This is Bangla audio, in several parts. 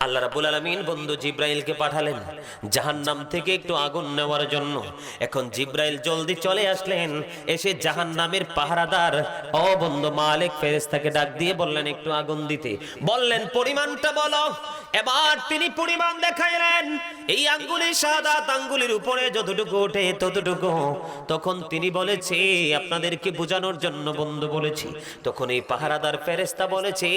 আল্লাহ রাবুল আলমিন বন্ধু জিব্রাইলকে পাঠালেন। জাহান্নাম থেকে একটু আগুন নেওয়ার জন্য। এখন জিব্রাইল জলদি চলে আসলেন। এসে জাহান্নামের পাহারাদার, ও বন্ধু মালিক ফেরেস্তাকে ডাক দিয়ে বললেন একটু আগুন দিতে। বললেন, পরিমাণটা বলো। এবার তিনি পরিমাণ দেখাইলেন। এই আঙ্গুলের সাদা, আঙ্গুলের উপরে যতটুকু ওঠে ততটুকু। তখন তিনি বলেছে, আপনাদেরকে বোঝানোর জন্য বন্ধু বলেছি। তখন এই পাহারাদার ফেরেস্তা বলেছে,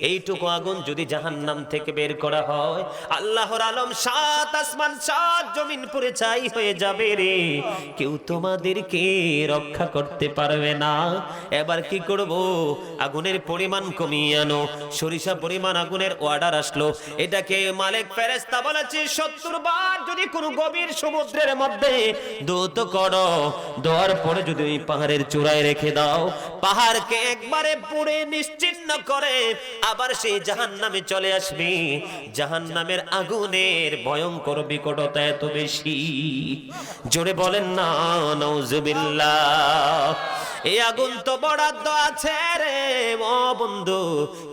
এইটুকু আগুন যদি জাহান্নাম থেকে বের করা হয়। আল্লাহর আলম সাত আসমান, সাত জমিন পুরে চাই হয়ে যাবে রে। কেউ তোমাদেরকে রক্ষা করতে পারবে না। এবার কি করব? আগুনের পরিমাণ কমিয়ে আনো। সরিষা পরিমাণ আগুনের অর্ডার আসলো। এটাকে মালিক ফেরেস্তা বলেছে, সত্তর বার যদি কোনো গভীর সমুদ্রের মধ্যে দৌত করো, দেওয়ার পরে যদি ওই পাহাড়ের চূড়ায় রেখে দাও, পাহাড়কে একবারে পুড়ে নিশ্চিন্ন করে, আবার সেই জাহান নামে চলে আসবে। জাহান নামের আগুনের ভয়ঙ্কর বিকটতা এত বেশি। জোরে বলেন না নৌজুবিল্লাহ এই আগুন তো বরাদ্দ আছে রে, ও বন্ধু।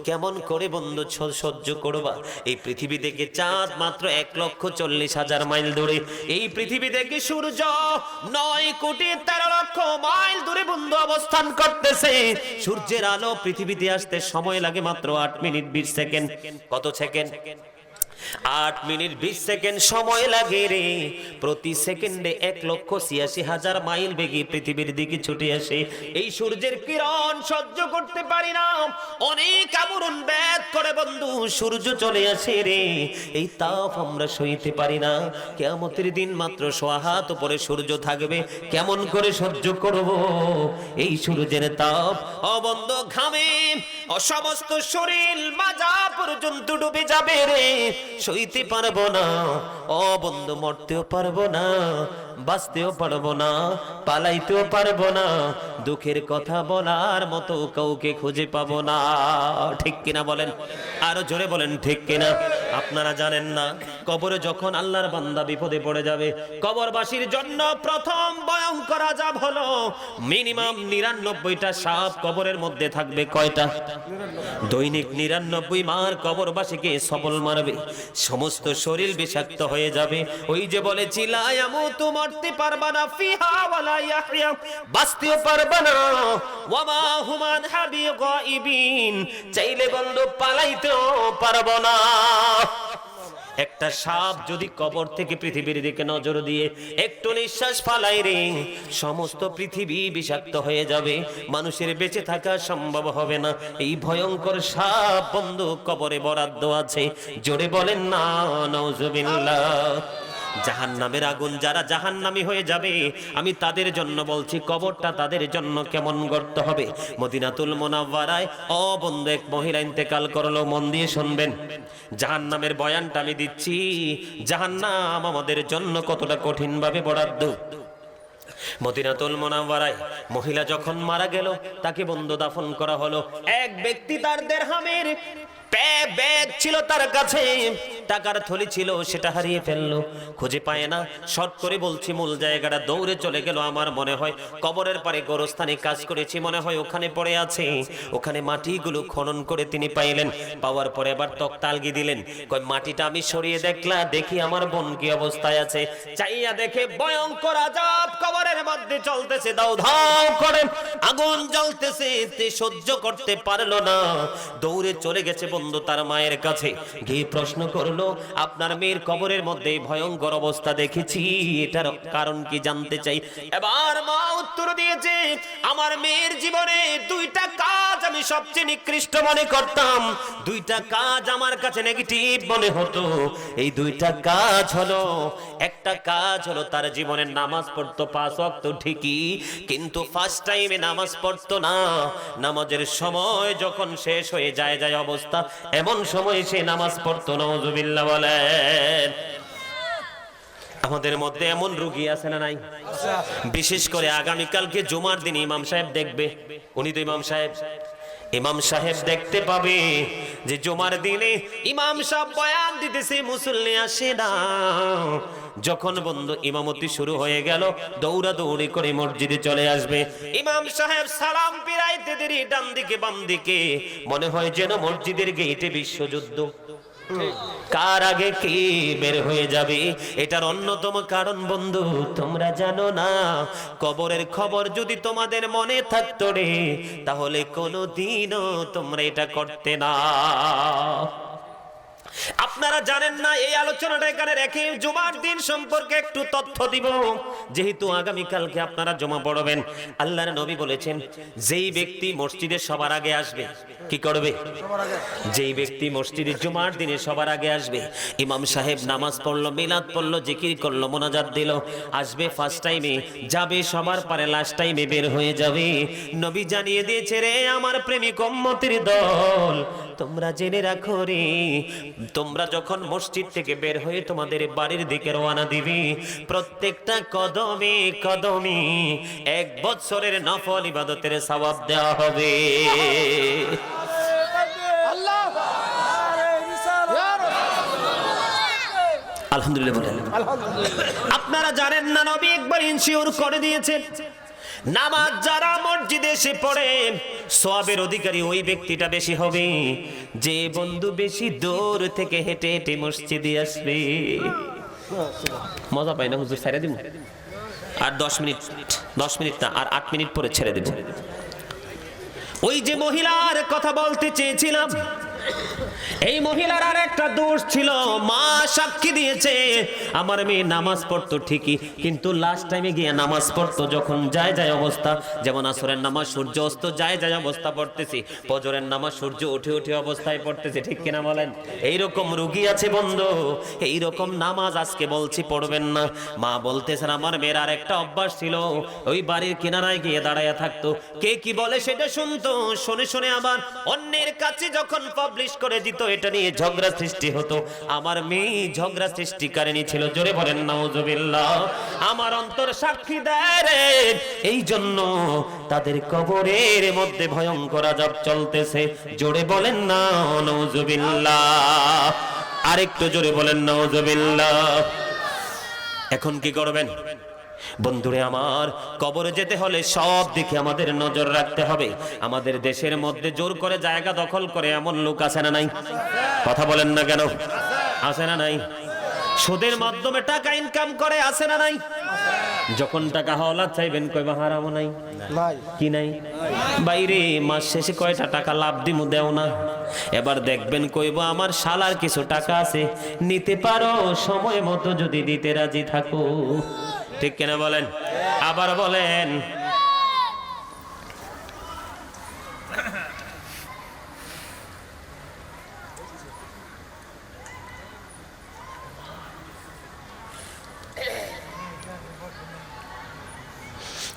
কেমন করে বন্ধু সহ্য করবা? এই পৃথিবী থেকে চাঁদ মাত্র এক লক্ষ চল্লিশ হাজার মাইল দূরে। এই পৃথিবী থেকে সূর্য নয় কোটি তেরো লক্ষ মাইল দূরে বন্ধু অবস্থান করতেছে। সূর্যের আলো পৃথিবীতে আসতে সময় লাগে মাত্র আট মিনিট বিশ সেকেন্ড। কত সেকেন্ড? আট মিনিট বিশ সেকেন্ড সময় লাগে রে। প্রতি সেকেন্ডে এক লক্ষ ছিয়াশি হাজার মাইল বেগে পৃথিবীর দিকে ছুটে আসে। এই সূর্যের কিরণ সহ্য করতে পারি না। অনেক আমরণ ব্যাদ করে বন্ধু, সূর্য চলে আসে রে। এই তাপ আমরা সইতে পারি না। কেমতের দিন মাত্র সোহাত উপরে সূর্য থাকবে। কেমন করে সহ্য করব? এই সূর্যের তাপ অবন্ধ ঘামে। অসমস্ত শরীর মাজা পর্যন্ত ডুবে যাবে রে। সইতে পারব না। ও বন্ধু মরতেও পারব না বাঁচতেও পারব না পালাইতেও পারব না। দুঃখের কথা বলার মতো কাউকে খুঁজে পাবো না। ঠিক কিনা বলেন? আরও জোরে বলেন, ঠিক কিনা? আপনারা জানেন না, কবরে যখন আল্লাহর বান্দা বিপদে পড়ে যাবে, কবরবাসীর জন্য প্রথম ভয়ঙ্কর আজাব হলো মিনিমাম নিরানব্বইটা সাপ কবরের মধ্যে থাকবে কয়টা? দৈনিক নিরানব্বই মার কবরবাসীকে সবল মারবে, সমস্ত শরীর বিষাক্ত হয়ে যাবে। ওই যে বলেছি লায়ামুতু মরতে পারবা না, ফিহা ওয়ালা ইয়াহইয়া। বাঁচতেও পারবা চাইলে বন্ধ পালাইতেও পারব না। একটা সাপ যদি কবর থেকে পৃথিবীর দিকে নজর দিয়ে একটু নিঃশ্বাস ফালাই রে, সমস্ত পৃথিবী বিষাক্ত হয়ে যাবে। মানুষের বেঁচে থাকা সম্ভব হবে না। এই ভয়ঙ্কর সাপ বন্ধু কবরে বরাদ্দ আছে। জোরে বলেন না নওজুবিল্লাহ জাহান্নামের আগুন যারা জাহান্নামি হয়ে যাবে, আমি তাদের জন্য বলছি, কবরটা তাদের জন্য কেমন গর্ত হবে? মদিনাতুল মোনাওয়ারায় ও বন্ধু এক মহিলা ইন্তেকাল করল, মন দিয়ে শুনবেন। জাহান্নামের বয়ানটা আমি দিচ্ছি, জাহান্নাম আমাদের জন্য কতটা কঠিন ভাবে বরাদ্দ। মদিনাতুল মোনাওয়ারায় মহিলা যখন মারা গেল, তাকে বন্ধু দাফন করা হলো। এক ব্যক্তি তার দেড়হামের প্যা- ব্যাগ ছিল তার কাছে। টাকার থলি ছিল, সেটা হারিয়ে ফেলল। খুঁজে পায় না। শর্ট করে বলছি, মূল জায়গাটা দৌড়ে চলে গেল আমার মনে হয়। কবরের পারে গোরস্থানে কাজ করেছি, মনে হয় ওখানে পড়ে আছে। ওখানে মাটিগুলো খনন করে তিনি পাইলেন। পাওয়ার পরে আবার তক্তালগি দিলেন। কই মাটিটা আমি সরিয়ে দেখলা, দেখি আমার বোন কি অবস্থায় আছে। চাইয়া দেখে ভয়ঙ্কর আজাব কবরের মধ্যে চলতেছে। দাও ধাও করে আগুন জ্বলতেছে, তে সহ্য করতে পারল না। দৌড়ে চলে গেছে বন্ধু তার মায়ের কাছে। গিয়ে প্রশ্ন করল আপনার মেয়ের কবরের মধ্যে ভয়ঙ্কর অবস্থা দেখেছি। এটার কারণ কি জানতে চাই? এবার মা উত্তর দিয়েছে, আমার মেয়ের জীবনে দুইটা কাজ আমি সবচেয়ে নিকৃষ্ট মনে করতাম। দুইটা কাজ আমার কাছে নেগেটিভ মনে হতো। এই দুইটা কাজ হলো, একটা কাজ হলো তার জীবনের নামাজ পড়তো পাঁচ ওয়াক্ত ঠিকই, কিন্তু ফার্স্ট টাইমে নামাজ পড়তো না। নামাজের সময় যখন শেষ হয়ে যায় যায় অবস্থা, এমন সময় সে নামাজ পড়তো নজুবিল্লাহ বলেন। আমাদের মধ্যে এমন রুগী আছে না নাই? বিশেষ করে আগামীকালকে জুমার দিন ইমাম সাহেব দেখবে। উনি তো ইমাম সাহেব। ইমাম সাহেব দেখতে পাবে যে জুমার দিনে ইমাম সাহেব বয়ান দিতেছে, মুসল্লি আসে না। যখন বন্ধু ইমামতি শুরু হয়ে গেল দৌড়া দৌড়ি করে মসজিদে চলে আসবে। ইমাম সাহেব সালাম পিরাইতে দেরি ডান দিকে বাম দিকে মনে হয় যেন মসজিদের গেইটে বিশ্বযুদ্ধ। কার আগে কি বের হয়ে যাবে? এটার অন্যতম কারণ বন্ধু, তোমরা জানো না। কবরের খবর যদি তোমাদের মনে থাকতো রে, তাহলে কোনোদিনও তোমরা এটা করতে না। আপনারা জানেন না এই আলোচনাটা এখানে রেখে জুমার দিন সম্পর্কে একটু তথ্য দিব। যেহেতু আগামী কালকে আপনারা জমা পড়বেন আল্লাহর নবী বলেছেন যেই ব্যক্তি মসজিদে সবার আগে আসবে কি করবে? যেই ব্যক্তি মসজিদে জুমার দিনে সবার আগে আসবে ইমাম সাহেব নামাজ পড়ল মিলাদ পড়ল জিকির করল মোনাজাত দিল আসবে ফার্স্ট টাইমে যাবে সবার পারে লাস্ট টাইমে বের হয়ে যাবে। নবী জানিয়ে দিয়েছে রে আমার প্রেমিক উম্মতের দল তোমরা জেনে রাখো রে তোমরা যখন মসজিদ থেকে বের হয়ে তোমাদের বাড়ির দিকে রওনা দিবি, প্রত্যেকটা কদমে কদমে এক বছরের নফল ইবাদতের সওয়াব দেওয়া হবে। আলহামদুলিল্লাহ আপনারা জানেন না নবী একবার ইনশিওর করে দিয়েছেন। নামাজ যারা মসজিদে এসে পড়ে সোয়াবের অধিকারী ওই ব্যক্তিটা বেশি হবে। যে বন্ধু বেশি দূর থেকে হেঁটে হেঁটে মসজিদে আসবে। মজা পাই না, হুজুর, ছেড়ে দিব আর দশ মিনিট দশ মিনিট না, আর আট মিনিট পরে ছেড়ে দেব ওই যে মহিলার কথা বলতে চেয়েছিলাম এই মহিলার আর একটা দোষ ছিল। মা সাক্ষী দিয়েছে, আমার মেয়ে নামাজ পড়তো ঠিকই, কিন্তু লাস্ট টাইমে গিয়ে নামাজ পড়তো, যখন যায় যায় অবস্থা, যেমন আসরের নামাজ সূর্য অস্ত, যায় যায় অবস্থা পড়তেছি, ফজরের নামাজ সূর্য উঠে উঠে অবস্থায় পড়তেছে, ঠিক কিনা বলেন? এইরকম রুগী আছে বন্ধু, এইরকম নামাজ আজকে বলছি, পড়বেন না। মা বলতেছেন, আমার মেয়ের আর একটা অভ্যাস ছিল, ওই বাড়ির কিনারায় গিয়ে দাঁড়ায় থাকতো। কে কি বলে সেটা শুনতো, শুনে শুনে আবার অন্যের কাছে যখন পাবলিশ করে দিত, এটা নিয়ে ঝগড়া সৃষ্টি হতো। আমার মেয়ে ঝগড়া সৃষ্টিকারিনী ছিল, জোরে বলেন, নাউজুবিল্লাহ। আমার অন্তর সাক্ষী দেয় এই জন্য তাদের কবরের মধ্যে ভয়ঙ্কর আজাব চলতেছে। জোরে বলেন না, নাউজুবিল্লাহ। আরেকটু জোরে বলেন, নাউজুবিল্লাহ। এখন কি করবেন? বন্ধুরে আমার কবরে যেতে হলে সব দিকে আমাদের নজর রাখতে হবে। আমাদের দেশের মধ্যে জোর করে জায়গা দখল করে এমন লোক আছে না নাই? কথা বলেন না কেন? আছে না নাই? সুদের মাধ্যমে টাকা ইনকাম করে আছে না নাই? যখন টাকা হওয়ালা চাইবেন কই বা হারামও নাই? নাই। কি নাই? বাইরে মাস শেষে কয়টা টাকা লাভ দিমু দেও না। এবার দেখবেন কইব আমার শালার কিছু টাকা আছে। নিতে পারো সময় মতো যদি দিতে রাজি থাকো। ঠিক কিনা বলেন? আবার বলেন।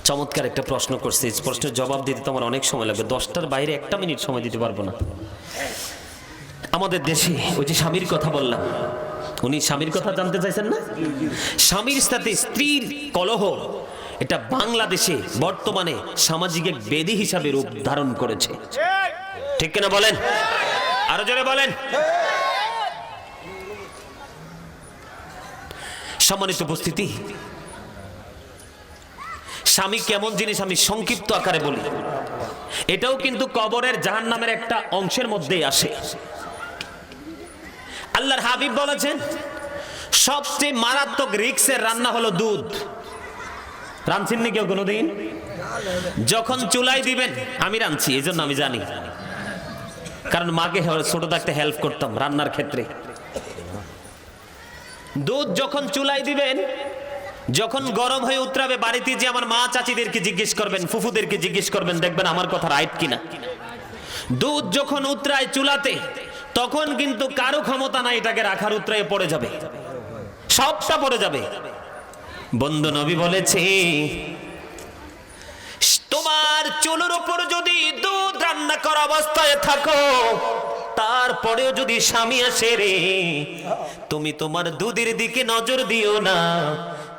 চমৎকার একটা প্রশ্ন করছি। প্রশ্নের জবাব দিতে তোমার অনেক সময় লাগবে। দশটার বাইরে একটা মিনিট সময় দিতে পারব না। আমাদের দেশে ওই যে স্বামীর কথা বললাম উনি স্বামীর কথা জানতে চাইছেন না? স্বামীর সাথে স্ত্রীর কলহ, এটা বাংলাদেশে বর্তমানে সামাজিক এক বেদি হিসাবে রূপ ধারণ করেছে। ঠিক কিনা বলেন? আরও জোরে বলেন। সম্মানিত উপস্থিতি, স্বামী কেমন জিনিস আমি সংক্ষিপ্ত আকারে বলি। এটাও কিন্তু কবরের জাহান নামের একটা অংশের মধ্যেই আসে। আল্লাহর হাবিব বলেছেন, সবচেয়ে মারাত্মক রিক্সের রান্না হলো দুধ। রাঁধছেননি কেউ কোনোদিন? যখন চুলাই দিবেন, আমি রাঁধছি এই জন্য আমি জানি। কারণ মাকে ছোট থাকতে হেল্প করতাম রান্নার ক্ষেত্রে। দুধ যখন চুলাই দিবেন, যখন গরম হয়ে উতরাবে, বাড়িতে যে আমার মা চাচিদেরকে জিজ্ঞেস করবেন, ফুফুদেরকে জিজ্ঞেস করবেন, দেখবেন আমার কথা রাইট কিনা। দুধ যখন উতরায় চুলাতে তখন কিন্তু কারও ক্ষমতা নাই, এটাকে রাখার উতরায় পড়ে যাবে। সবটা পড়ে যাবে। বন্ধু নবী বলেছে, তোমার চুলের উপর যদি দুধ রান্না করা অবস্থায় থাকো, তারপরেও যদি স্বামী আসে রে, তুমি তোমার দুধের দিকে নজর দিও না,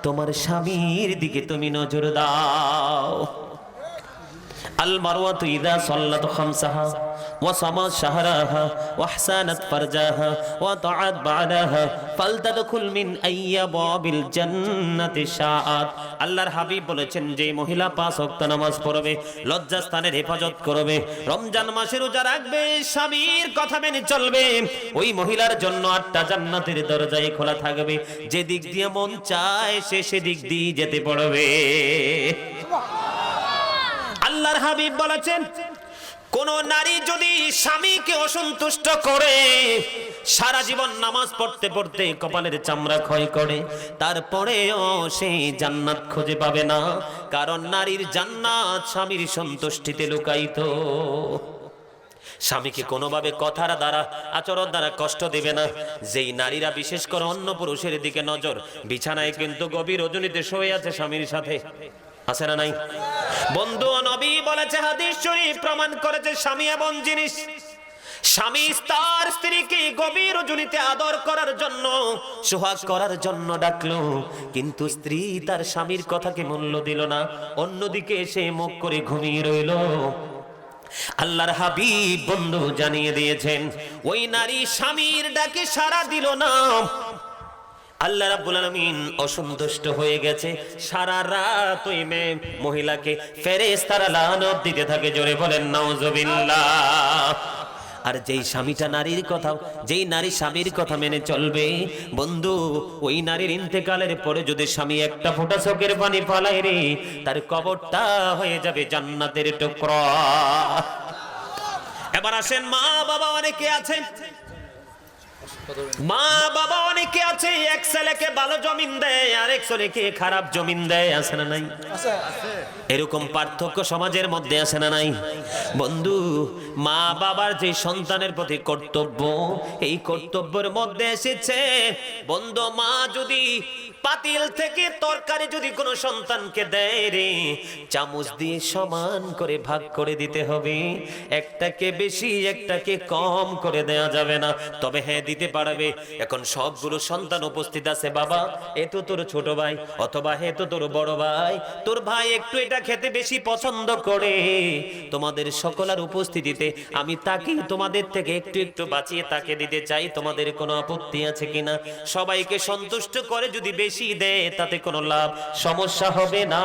তোমার স্বামীর দিকে তুমি নজর দাও। আল মারওয়াতু ইদা সাল্লাত খামসাহা। وصمت شهرها واحسنت فرجها وطاعت بعدها فلتدخل من اي باب الجنه شاءت আল্লাহর হাবিব বলেছেন যে মহিলা পাঁচ ওয়াক্ত নামাজ পড়বে লজ্জাস্থানের হেফাজত করবে রমজান মাসে রোজা রাখবে স্বামীর কথা মেনে চলবে ওই মহিলার জন্য আটটা জান্নাতের দরজায় খোলা থাকবে যে দিক দিয়ে মন চায় সে সেদিক দিয়ে যেতে পারবে আল্লাহর হাবিব বলেছেন কোন নারী যদি স্বামীকে অসন্তুষ্ট করে, সারা জীবন নামাজ পড়তে পড়তে কপালের চামড়া ক্ষয় করে, তারপরেও সে জান্নাত খুঁজে পাবে না, কারণ নারীর জান্নাত স্বামীর সন্তুষ্টিতে লুকায়িত। স্বামীকে কোনোভাবে কথার দ্বারা, আচরণ দ্বারা কষ্ট দেবে না। যেই নারীরা বিশেষ করে অন্য পুরুষের দিকে নজর, বিছানায় কিন্তু গভীর রজনীতে শুয়ে আছে স্বামীর সাথে। আছে না নাই? বন্ধু নবী বলেছে, হাদিস শরীফ প্রমাণ করেছে স্বামী এমন জিনিস। স্বামী তার স্ত্রীকে গভীর রজনীতে আদর করার জন্য, সোহাগ করার জন্য ডাকলো, কিন্তু স্ত্রী তার স্বামীর কথাকে মূল্য দিল না। অন্যদিকে এসে মুখ করে ঘুমিয়ে রইল। আল্লাহর হাবিব বন্ধু জানিয়ে দিয়েছেন, ওই নারী স্বামীর ডাকে সারা দিল না আল্লাহ রাব্বুল আলামিন অসন্তুষ্ট হয়ে গেছে। সারা রাত ওই মেয়ে মহিলাকে ফেরেশতারা লানত দিতে থাকে, জোরে বলেন, নাউজুবিল্লাহ। আর যেই স্বামীটা নারীর কথা, যেই নারী স্বামীর কথা মেনে চলবে, বন্ধু, ওই নারীর ইন্তেকালের পরে যদি স্বামী একটা ফোঁটা চোখের পানি পালায় রে, তার কবরটা হয়ে যাবে জান্নাতের টুকরা। এবার আসেন মা বাবা অনেকে আছেন মা বাবা অনেকে আছে এক ছেলেকে ভালো জমিন দেয় আর এক ছেলেকে খারাপ জমিন দেয় আছে না নাই? এরকম পার্থক্য সমাজের মধ্যে আছে না নাই? বন্ধু মা বাবার যে সন্তানের প্রতি কর্তব্য এই কর্তব্যের মধ্যে এসেছে বন্ধু মা যদি পাতিল থেকে তরকারি যদি কোনো সন্তানকে দেয় রে, চামচ দিয়ে সমান করে ভাগ করে দিতে হবে। একটাকে বেশি, একটাকে কম করে দেয়া যাবে না। তবে হ্যাঁ দিতে পারবে। এখন সবগুলো সন্তান উপস্থিত আছে, বাবা। এ তো তোর ছোট ভাই, অথবা হে তো তোর বড় ভাই। তোর ভাই একটু এটা খেতে বেশি পছন্দ করে। তোমাদের সকলের উপস্থিতিতে আমি তাকে তোমাদের থেকে একটু একটু বাঁচিয়ে তাকে দিতে চাই। তোমাদের কোনো আপত্তি আছে কিনা? সবাইকে সন্তুষ্ট করে যদি বেশি দেয় তাতে কোনো লাভ সমস্যা হবে না।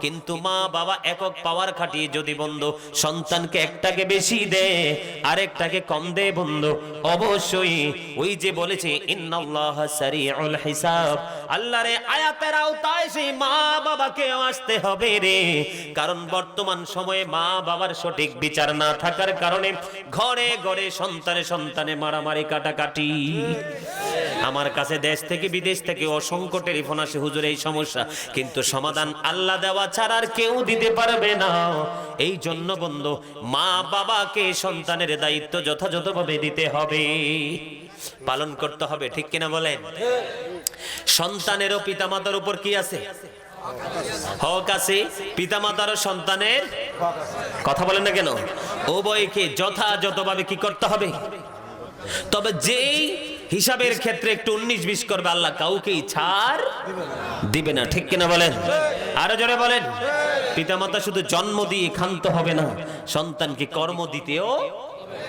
কিন্তু মা বাবা একক পাওয়ার খাটিয়ে যদি বন্ধু সন্তানকে একটাকে বেশি দেয় আরেকটাকে কম দেয় বন্ধু, অবশ্যই ওই যে বলেছে হিসাব। আয়াতের আওতায় সেই মা বাবাকে আসতে হবে রে। কারণ বর্তমান সময়ে মা বাবার সঠিক বিচার না থাকার কারণে ঘরে ঘরে সন্তানে সন্তানে মারামারি কাটাকাটি। আমার কাছে দেশ থেকে বিদেশ থেকে অসংখ্য টেলিফোন আসে। হুজুর, এই সমস্যা। কিন্তু সমাধান আল্লাহ দেওয়া ছাড়া আর কেউ দিতে পারবে না। এই জন্য বন্ধু, মা বাবাকে সন্তানের দায়িত্ব যথাযথভাবে দিতে হবে। পালন করতে হবে, ঠিক কিনা বলেন? সন্তানেরও পিতামাতার উপর কি আছে? হক আছে। পিতামাতারও সন্তানের? কথা বলেন না কেন? উভয়কে যথাযথভাবে কি করতে হবে? তবে যেই হিসাবের ক্ষেত্রে একটু উনিশ বিশ করবে, আল্লাহ কাউকেই ছাড় দিবে না। ঠিক কিনা বলেন? আরও জোরে বলেন। পিতামাতা শুধু জন্ম দিয়ে ক্ষান্ত হবে না, সন্তানকে কর্ম দিতেও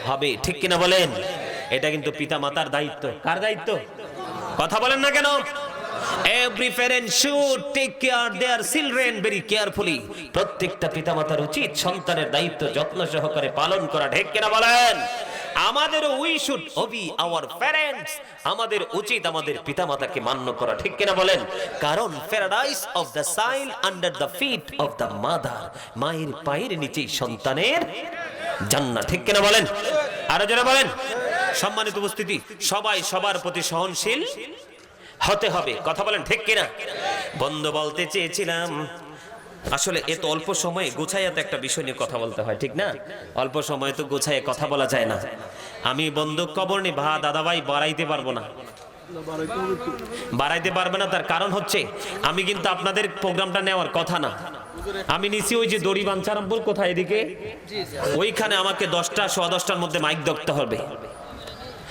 হবে। ঠিক কিনা বলেন? এটা কিন্তু পিতামাতার দায়িত্ব। কার দায়িত্ব? কথা বলেন না কেন? Every parent should take care their children very carefully প্রত্যেকটা পিতামাতার উচিত সন্তানের দায়িত্ব যত্ন সহকারে পালন করা। ঠিক কিনা বলেন? আমাদের we should obey our parents আমাদের উচিত আমাদের পিতামাতাকে মান্য করা, ঠিক কিনা বলেন? কারণ paradise of the sail under the feet of the mother মায়ের পায়ের নিচেই সন্তানের জান্নাত, ঠিক কিনা বলেন? আরও যারা বলেন। সম্মানিত উপস্থিতি, সবাই সবার প্রতি সহনশীল হতে হবে, কথা বলেন ঠিক কিনা? বন্ধু বলতে চেয়েছিলাম আসলে এত অল্প সময়ে গোছাইয়াতে একটা বিষয় নিয়ে কথা বলতে হয় ঠিক না? অল্প সময়ে তো গোছাইয়ে কথা বলা যায় না। আমি বন্ধু কবর নি ভা দাদাভাই বাড়াইতে পারব না। বাড়াইতে পারবে না তার কারণ হচ্ছে আমি কিন্তু আপনাদের প্রোগ্রামটা নেওয়ার কথা না। আমি নিছি ওই যে দড়ি বাঞ্চারামপুর কোথায় এদিকে? ওইখানে আমাকে দশটা সোয়া দশটার মধ্যে মাইক দেখতে হবে।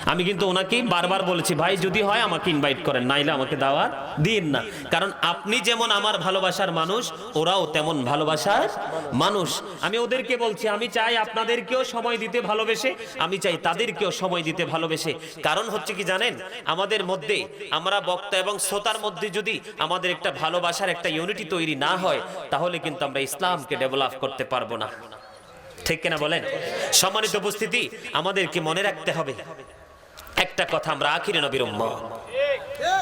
আমি কিন্তু ওনাকে বারবার বলেছি, ভাই, যদি হয় আমাকে ইনভাইট করেন, নাইলে আমাকে দাওয়াত দিন না। কারণ আপনি যেমন আমার ভালোবাসার মানুষ, ওরাও তেমন ভালোবাসার মানুষ। আমি ওদেরকে বলছি, আমি চাই আপনাদেরকেও সময় দিতে ভালোবেসে, আমি চাই তাদেরকেও সময় দিতে ভালোবেসে। কারণ হচ্ছে কি জানেন, আমাদের মধ্যে আমরা বক্তা এবং শ্রোতার মধ্যে যদি আমাদের একটা ভালোবাসার একটা ইউনিটি তৈরি না হয়, তাহলে কিন্তু আমরা ইসলামকে ডেভেলপ করতে পারব না। ঠিক কিনা বলেন? সম্মানিত উপস্থিতি, আমাদেরকে মনে রাখতে হবে। একটা কথা আমরা আখিরে নবীর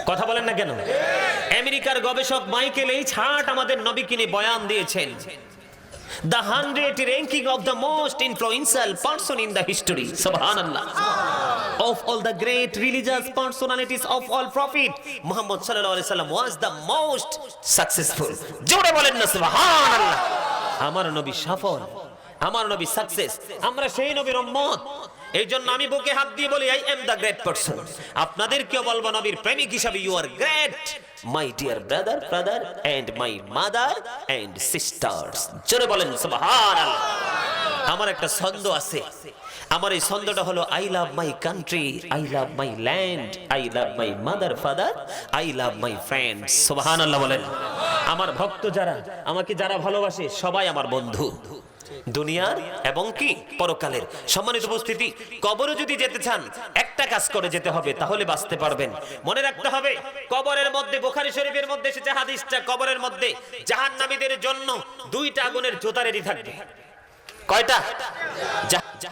কথা বলেন না কেন আমেরিকার গবেষক মাইকেল এই ছাট আমাদের নবীকে নিয়ে বয়ান দিয়েছেন The hundred ranking of the most influential person in the history, Subhanallah. Of all the great religious personalities of all prophet, Muhammad sallallahu alaihi wasallam was the most successful. জোরে বলেন না Subhanallah. আমার নবী সফল আমার নবী সাকসেস আমরা সেই নবীর উম্মত এই জন্য আমি বুকে হাত দিয়ে বলি I am the great person আপনাদেরকেও বলব, নবীর প্রেমিক হিসাবে you are great my dear brother brother and my mother and sisters জোরে বলেন, সুবহানাল্লাহ। আমার একটা ছন্দ আছে। আমার এই ছন্দটা হলো I love my country I love my land I love my mother father I love my friends সুবহানাল্লাহ বলেন। আমার ভক্ত যারা, আমাকে যারা ভালোবাসে, সবাই আমার বন্ধু। দুনিয়ার এবং কি? পরকালের। সম্মানিত উপস্থিতি, কবরে যদি যেতে চান, একটা কাজ করে যেতে হবে, তাহলে বাঁচতে পারবেন। মনে রাখতে হবে, কবরের মধ্যে, বোখারি শরীফের মধ্যে এসেছে হাদিসটা, কবরের মধ্যে জাহান্নামীদের জন্য দুইটা আগুনের জোতা রেডি থাকবে। কয়টা?